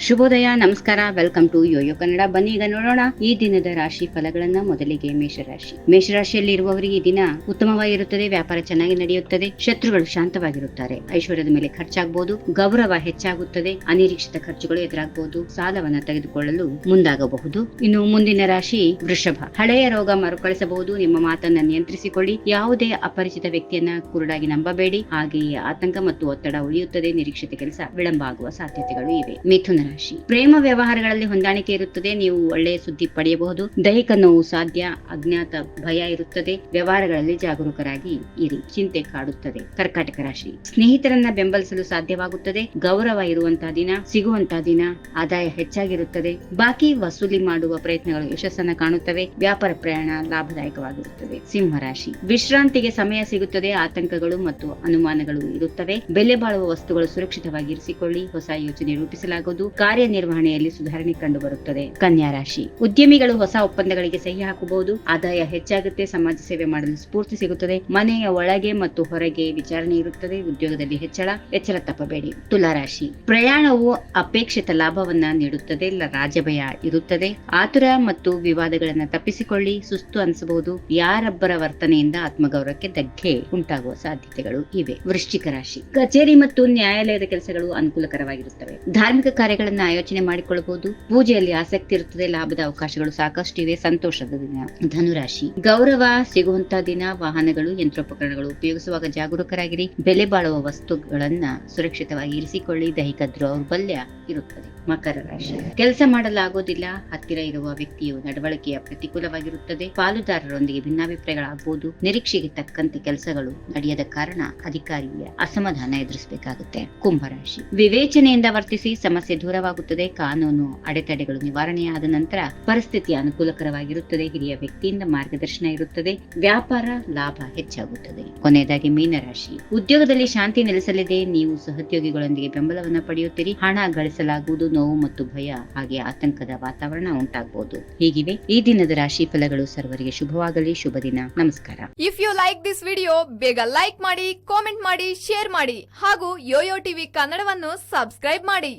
ಶುಭೋದಯ, ನಮಸ್ಕಾರ, welcome to Yoyo Kannada. ಬನ್ನಿ ಈಗ ನೋಡೋಣ ಈ ದಿನದ ರಾಶಿ ಫಲಗಳನ್ನ ಮೊದಲಿಗೆ ಮೇಷರಾಶಿ. ಮೇಷರಾಶಿಯಲ್ಲಿ ಇರುವವರಿಗೆ ಈ ದಿನ ಉತ್ತಮವಾಗಿರುತ್ತದೆ, ವ್ಯಾಪಾರ ಚೆನ್ನಾಗಿ ನಡೆಯುತ್ತದೆ, ಶತ್ರುಗಳು ಶಾಂತವಾಗಿರುತ್ತಾರೆ. ಐಶ್ವರ್ಯದ ಮೇಲೆ ಖರ್ಚಾಗಬಹುದು ಗೌರವ ಹೆಚ್ಚಾಗುತ್ತದೆ, ಅನಿರೀಕ್ಷಿತ ಖರ್ಚುಗಳು ಎದುರಾಗಬಹುದು ಸಾಲವನ್ನ ತೆಗೆದುಕೊಳ್ಳಲು ಮುಂದಾಗಬಹುದು. ಇನ್ನು ಮುಂದಿನ ರಾಶಿ ವೃಷಭ. ಹಳೆಯ ರೋಗ ಮರುಕಳಿಸಬಹುದು, ನಿಮ್ಮ ಮಾತನ್ನ ನಿಯಂತ್ರಿಸಿಕೊಳ್ಳಿ, ಯಾವುದೇ ಅಪರಿಚಿತ ವ್ಯಕ್ತಿಯನ್ನ ಕುರುಡಾಗಿ ನಂಬಬೇಡಿ. ಹಾಗೆಯೇ ಆತಂಕ ಮತ್ತು ಒತ್ತಡ ಉಳಿಯುತ್ತದೆ, ನಿರೀಕ್ಷಿತ ಕೆಲಸ ವಿಳಂಬ ಆಗುವ ಸಾಧ್ಯತೆಗಳು ಇವೆ. ಮಿಥುನ ರಾಶಿ. ಪ್ರೇಮ ವ್ಯವಹಾರಗಳಲ್ಲಿ ಹೊಂದಾಣಿಕೆ ಇರುತ್ತದೆ, ನೀವು ಒಳ್ಳೆಯ ಸುದ್ದಿ ಪಡೆಯಬಹುದು. ದೈಹಿಕ ನೋವು ಸಾಧ್ಯ, ಅಜ್ಞಾತ ಭಯ ಇರುತ್ತದೆ. ವ್ಯವಹಾರಗಳಲ್ಲಿ ಜಾಗರೂಕರಾಗಿ ಇರಿ, ಚಿಂತೆ ಕಾಡುತ್ತದೆ. ಕರ್ಕಾಟಕ ರಾಶಿ. ಸ್ನೇಹಿತರನ್ನ ಬೆಂಬಲಿಸಲು ಸಾಧ್ಯವಾಗುತ್ತದೆ. ಗೌರವ ಇರುವಂತಹ ದಿನ, ಸಿಗುವಂತಹ ದಿನ, ಆದಾಯ ಹೆಚ್ಚಾಗಿರುತ್ತದೆ. ಬಾಕಿ ವಸೂಲಿ ಮಾಡುವ ಪ್ರಯತ್ನಗಳು ಯಶಸ್ಸನ್ನು ಕಾಣುತ್ತವೆ. ವ್ಯಾಪಾರ ಪ್ರಯಾಣ ಲಾಭದಾಯಕವಾಗಿರುತ್ತದೆ. ಸಿಂಹರಾಶಿ ವಿಶ್ರಾಂತಿಗೆ ಸಮಯ ಸಿಗುತ್ತದೆ. ಆತಂಕಗಳು ಮತ್ತು ಅನುಮಾನಗಳು ಇರುತ್ತವೆ. ಬೆಲೆ ಬಾಳುವ ವಸ್ತುಗಳು ಸುರಕ್ಷಿತವಾಗಿ ಇರಿಸಿಕೊಳ್ಳಿ ಹೊಸ ಯೋಜನೆ ರೂಪಿಸಲಾಗುವುದು. ಕಾರ್ಯನಿರ್ವಹಣೆಯಲ್ಲಿ ಸುಧಾರಣೆ ಕಂಡು ಬರುತ್ತದೆ ಕನ್ಯಾ ರಾಶಿ. ಉದ್ಯಮಿಗಳು ಹೊಸ ಒಪ್ಪಂದಗಳಿಗೆ ಸಹಿ ಹಾಕಬಹುದು. ಆದಾಯ ಹೆಚ್ಚಾಗುತ್ತೆ, ಸಮಾಜ ಸೇವೆ ಮಾಡಲು ಸ್ಫೂರ್ತಿ ಸಿಗುತ್ತದೆ. ಮನೆಯ ಒಳಗೆ ಮತ್ತು ಹೊರಗೆ ವಿಚಾರಣೆ ಇರುತ್ತದೆ. ಉದ್ಯೋಗದಲ್ಲಿ ಹೆಚ್ಚಳ, ಎಚ್ಚರ ತಪ್ಪಬೇಡಿ. ತುಲಾರಾಶಿ ಪ್ರಯಾಣವು ಅಪೇಕ್ಷಿತ ಲಾಭವನ್ನ ನೀಡುತ್ತದೆ. ರಾಜಭಯ ಇರುತ್ತದೆ. ಆತುರ ಮತ್ತು ವಿವಾದಗಳನ್ನ ತಪ್ಪಿಸಿಕೊಳ್ಳಿ. ಸುಸ್ತು ಅನಿಸಬಹುದು. ಯಾರೊಬ್ಬರ ವರ್ತನೆಯಿಂದ ಆತ್ಮಗೌರವಕ್ಕೆ ಧಕ್ಕೆ ಉಂಟಾಗುವ ಸಾಧ್ಯತೆಗಳು ಇವೆ. ವೃಶ್ಚಿಕ ರಾಶಿ. ಕಚೇರಿ ಮತ್ತು ನ್ಯಾಯಾಲಯದ ಕೆಲಸಗಳು ಅನುಕೂಲಕರವಾಗಿರುತ್ತವೆ. ಧಾರ್ಮಿಕ ಕಾರ್ಯಗಳನ್ನ ಆಯೋಜನೆ ಮಾಡಿಕೊಳ್ಳಬಹುದು ಪೂಜೆಯಲ್ಲಿ ಆಸಕ್ತಿ ಇರುತ್ತದೆ, ಲಾಭದ ಅವಕಾಶಗಳು ಸಾಕಷ್ಟು ಇವೆ. ಸಂತೋಷದ ದಿನ. ಧನುರಾಶಿ. ಗೌರವ ಸಿಗುವಂತಹ ದಿನ. ವಾಹನಗಳು, ಯಂತ್ರೋಪಕರಣಗಳು ಉಪಯೋಗಿಸುವಾಗ ಜಾಗರೂಕರಾಗಿರಿ. ಬೆಲೆ ಬಾಳುವ ವಸ್ತುಗಳನ್ನ ಸುರಕ್ಷಿತವಾಗಿ ಇರಿಸಿಕೊಳ್ಳಿ. ದೈಹಿಕ ದೌರ್ಬಲ್ಯ ಇರುತ್ತದೆ. ಮಕರ ರಾಶಿ. ಕೆಲಸ ಮಾಡಲಾಗುವುದಿಲ್ಲ ಹತ್ತಿರ ಇರುವ ವ್ಯಕ್ತಿಯು ನಡವಳಿಕೆಯ ಪ್ರತಿಕೂಲವಾಗಿರುತ್ತದೆ. ಪಾಲುದಾರರೊಂದಿಗೆ ಭಿನ್ನಾಭಿಪ್ರಾಯಗಳಾಗಬಹುದು. ನಿರೀಕ್ಷೆಗೆ ತಕ್ಕಂತೆ ಕೆಲಸಗಳು ನಡೆಯದ ಕಾರಣ ಅಧಿಕಾರಿಯ ಅಸಮಾಧಾನ ಎದುರಿಸಬೇಕಾಗುತ್ತೆ. ಕುಂಭರಾಶಿ ವಿವೇಚನೆಯಿಂದ ವರ್ತಿಸಿ ಸಮಸ್ಯೆ ದೂರವಾಗುತ್ತದೆ ಕಾನೂನು ಅಡೆತಡೆಗಳು ನಿವಾರಣೆಯಾದ ನಂತರ ಪರಿಸ್ಥಿತಿ ಅನುಕೂಲಕರವಾಗಿರುತ್ತದೆ. ಹಿರಿಯ ವ್ಯಕ್ತಿಯಿಂದ ಮಾರ್ಗದರ್ಶನ ಇರುತ್ತದೆ. ವ್ಯಾಪಾರ ಲಾಭ ಹೆಚ್ಚಾಗುತ್ತದೆ. ಕೊನೆಯದಾಗಿ ಮೀನರಾಶಿ. ಉದ್ಯೋಗದಲ್ಲಿ ಶಾಂತಿ ನೆಲೆಸಲಿದೆ. ನೀವು ಸಹೋದ್ಯೋಗಿಗಳೊಂದಿಗೆ ಬೆಂಬಲವನ್ನು ಪಡೆಯುತ್ತೀರಿ. ಹಣ ಗಳಿಸಲಾಗುವುದು. ನೋವು ಮತ್ತು ಭಯ ಹಾಗೆ ಆತಂಕದ ವಾತಾವರಣ ಉಂಟಾಗಬಹುದು ಹೀಗಿವೆ. ಈ ದಿನದ ರಾಶಿ ಫಲಗಳು ಸರ್ವರಿಗೆ ಶುಭವಾಗಲಿ. ಶುಭ ದಿನ. ನಮಸ್ಕಾರ. If you like this video ಬೇಗ ಲೈಕ್ ಮಾಡಿ ಕಾಮೆಂಟ್ ಮಾಡಿ ಶೇರ್ ಮಾಡಿ ಹಾಗೂ ಯೋಯೋ ಟಿವಿ ಕನ್ನಡವನ್ನು ಸಬ್ಸ್ಕ್ರೈಬ್ ಮಾಡಿ.